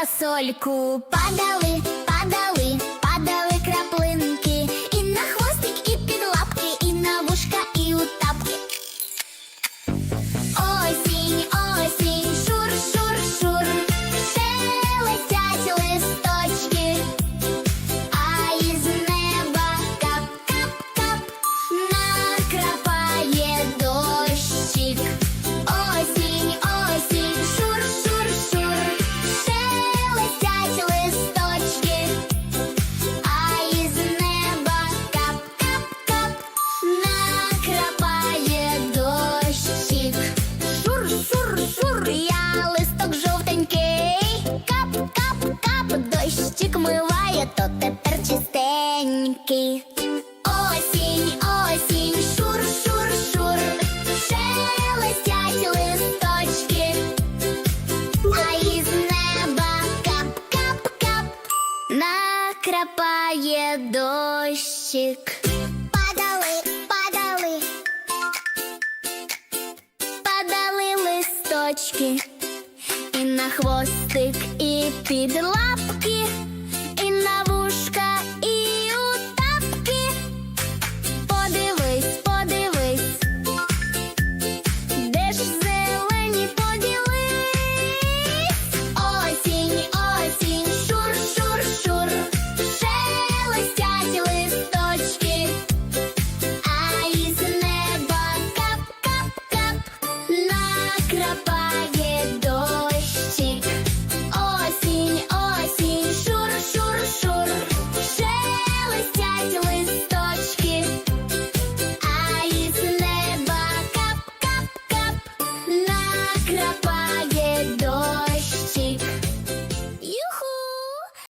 парасольку. Падали, падали то тепер чистенький. Осінь, осінь, шур, шур, шур, шелестять листочки, а із неба кап, кап, кап, накрапає дощик. Падали, падали, падали листочки, і на хвостик, і під лапки, на